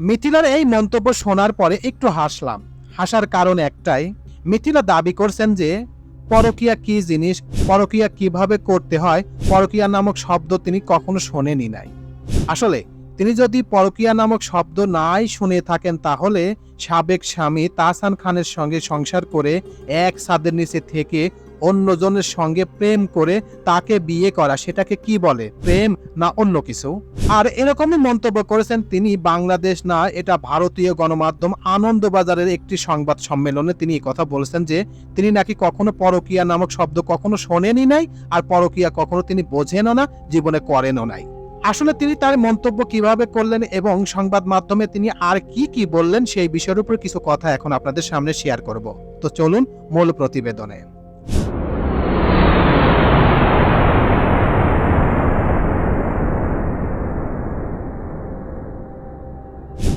মিথিলার এই মন্তব্য শোনার পরে একটু হাসলাম। হাসার কারণ একটাই, মিথিলা দাবি করছেন যে, পরকিয়া কি জিনিস, পরকিয়া কীভাবে করতে হয়, পরকিয়া নামক শব্দ তিনি কখনো শোনেনি নাই। আসলে, তিনি যদি পরকিয়া নামক শব্দ নাই শুনে থাকেন তাহলে সাবেক স্বামী তাহসান খানের সঙ্গে সংসার করে এক ছাদের নিচে থেকে অন্যজনের সঙ্গে প্রেম করে তাকে বিয়ে করা, সেটাকে কি বলে? প্রেম না অন্য কিছু? আর এরকমই মন্তব্য করেছেন তিনি বাংলাদেশ না, এটা ভারতীয় গণমাধ্যম আনন্দবাজারের একটি সংবাদ সম্মেলনে তিনি কথা বলেছেন যে, তিনি নাকি কখনো পরকিয়া নামক শব্দ কখনো শোনেনি নাই, আর পরকিয়া কখনো তিনি বোঝেনও না, জীবনে করেনও নাই। আসলে তিনি তার মন্তব্য কীভাবে করলেন এবং সংবাদ মাধ্যমে তিনি আর কি কি বললেন, সেই বিষয়ের উপর কিছু কথা এখন আপনাদের সামনে শেয়ার করব। তো চলুন মূল প্রতিবেদনে।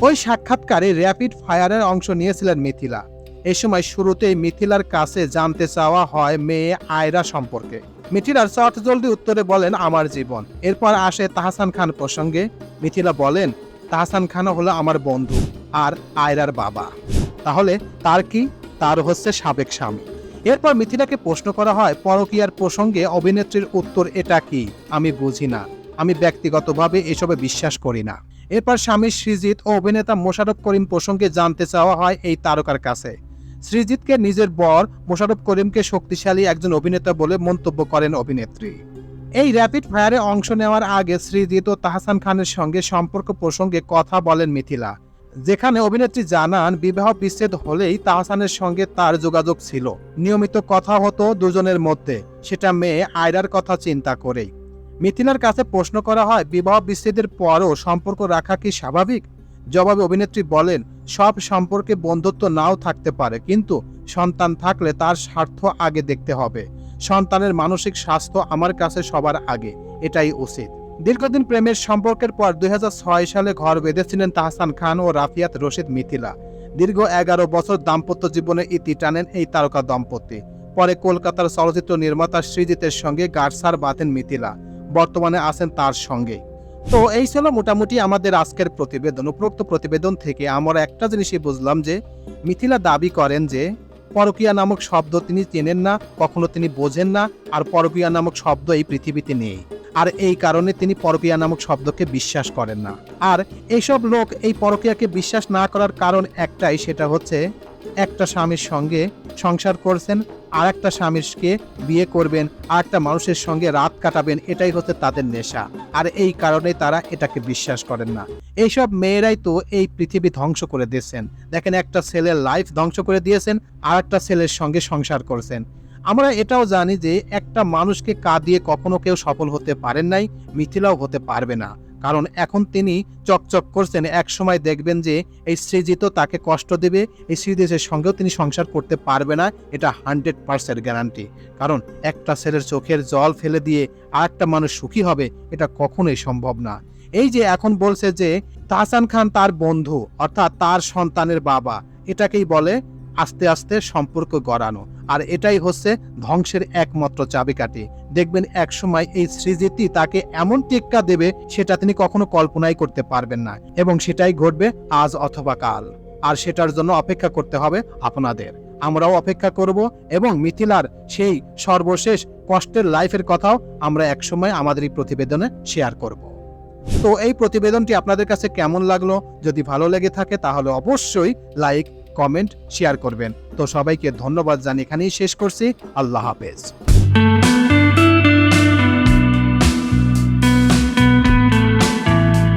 ওই সাক্ষাৎকারে র্যাপিড ফায়ারের অংশ নিয়েছিলেন মিথিলা। এ সময় শুরুতেই মিথিলার কাছে জানতে চাওয়া হয় মেয়ে আয়রা সম্পর্কে। মিথিলার চট জলদি উত্তরে বলেন, আমার জীবন। এরপর আসে তাহসান খান প্রসঙ্গে। মিথিলা বলেন, তাহসান খান হলো আমার বন্ধু আর আয়রার বাবা। তাহলে তার কি? তার হচ্ছে সাবেক স্বামী। এরপর মিথিলাকে প্রশ্ন করা হয়, পরকীয়ার প্রসঙ্গে অভিনেত্রীর উত্তর এটা কি? আমি বুঝি না। আমি ব্যক্তিগতভাবে এসবে বিশ্বাস করি না। এরপর স্বামী সৃজিত ও অভিনেতা মোশারফ করিম প্রসঙ্গে জানতে চাওয়া হয় এই তারকার কাছে। সৃজিতকে নিজের বর মোশারফ করিমকে শক্তিশালী একজন অভিনেতা বলে মন্তব্য করেন অভিনেত্রী। এই র্যাপিড ফায়ারে অংশ নেওয়ার আগে শ্রীজিৎ ও তাহসান খানের সঙ্গে সম্পর্ক প্রসঙ্গে কথা বলেন মিথিলা। যেখানে অভিনেত্রী জানান, বিবাহ বিচ্ছেদ হলেই তাহসানের সঙ্গে তার যোগাযোগ ছিল। নিয়মিত কথা হতো দুজনের মধ্যে। সেটা মেয়ে আয়রার কথা চিন্তা করেই। মিথিলার কাছে প্রশ্ন করা হয়, বিবাহ বিচ্ছেদের পরও সম্পর্ক রাখা কি স্বাভাবিক? জবাবে অভিনেত্রী বলেন, সব সম্পর্কে বন্ধুত্ব নাও থাকতে পারে, কিন্তু সন্তান থাকলে তার স্বার্থ আগে দেখতে হবে। সন্তানের মানসিক স্বাস্থ্য আমার কাছে সবার আগে, এটাই উচিত। দীর্ঘদিন প্রেমের সম্পর্কের পর দুই হাজার ছয় সালে ঘর বেঁধেছিলেন তাহসান খান ও রাফিয়াত রশিদ মিথিলা। দীর্ঘ এগারো বছর দাম্পত্য জীবনে ইতি টানেন এই তারকা দম্পতি। পরে কলকাতার চলচ্চিত্র নির্মাতা সৃজিতের সঙ্গে গার্সার বাঁধেন মিথিলা। বর্তমানে আছেন তার সঙ্গে। তো এই ছিল মোটামুটি আমাদের আজকের প্রতিবেদন। উপরোক্ত প্রতিবেদন থেকে আমরা একটা জিনিসই বুঝলাম যে, মিথিলা দাবি করেন যে, পরকিয়া নামক শব্দ তিনি চেনেন না, কখনো তিনি বোঝেন না, আর পরকিয়া নামক শব্দ এই পৃথিবীতে নেই। আর এই কারণে তিনি পরকিয়া নামক শব্দকে বিশ্বাস করেন না। আর এইসব লোক এই পরকিয়াকে বিশ্বাস না করার কারণ একটাই, সেটা হচ্ছে একটা স্বামীর সঙ্গে সংসার করছেন আর একটা স্বামীকে বিয়ে করবেন আর একটা মানুষের সঙ্গে রাত কাটাবেন, এটাই হচ্ছে তাদের নেশা। আর এই কারণে তারা এটাকে বিশ্বাস করেন না। এইসব মেয়েরাই তো এই পৃথিবী ধ্বংস করে দিয়েছেন। দেখেন, একটা ছেলের লাইফ ধ্বংস করে দিয়েছেন আর একটা ছেলের সঙ্গে সংসার করছেন। আমরা এটাও জানি যে একটা মানুষকে কাঁদিয়ে কখনো কেউ সফল হতে পারেন নাই, মিথিলাও হতে পারবে না। কারণ এখন তিনি চকচক করছেন। এক সময় দেখবেন যে এই সৃজিত তাকে কষ্ট দেবে, এই সৃজিতের সঙ্গেও তিনি সংসার করতে পারবে না, এটা হান্ড্রেড পার্সেন্ট গ্যারান্টি। কারণ একটা ছেলের চোখের জল ফেলে দিয়ে আর একটা মানুষ সুখী হবে, এটা কখনোই সম্ভব না। এই যে এখন বলছে যে তাহসান খান তার বন্ধু, অর্থাৎ তার সন্তানের বাবা, এটাকেই বলে আস্তে আস্তে সম্পর্ক গড়ানো। আর এটাই হচ্ছে ধ্বংসের একমাত্র চাবিকাঠি। দেখবেন এক সময় এই সৃজিতি তাকে এমন টেক্কা দেবে, সেটা তিনি কখনো কল্পনাই করতে পারবেন না। এবং সেটাই ঘটবে আজ অথবা কাল। আর সেটার জন্য অপেক্ষা করতে হবে আপনাদের। আমরাও অপেক্ষা করব এবং মিথিলার সেই সর্বশেষ কষ্টের লাইফের কথাও আমরা একসময় আমাদের এই প্রতিবেদনে শেয়ার করব। তো এই প্রতিবেদনটি আপনাদের কাছে কেমন লাগল? যদি ভালো লেগে থাকে তাহলে অবশ্যই লাইক কমেন্ট শেয়ার করবেন। তো সবাইকে ধন্যবাদ জানিয়ে এখানেই শেষ করছি। আল্লাহ হাফেজ।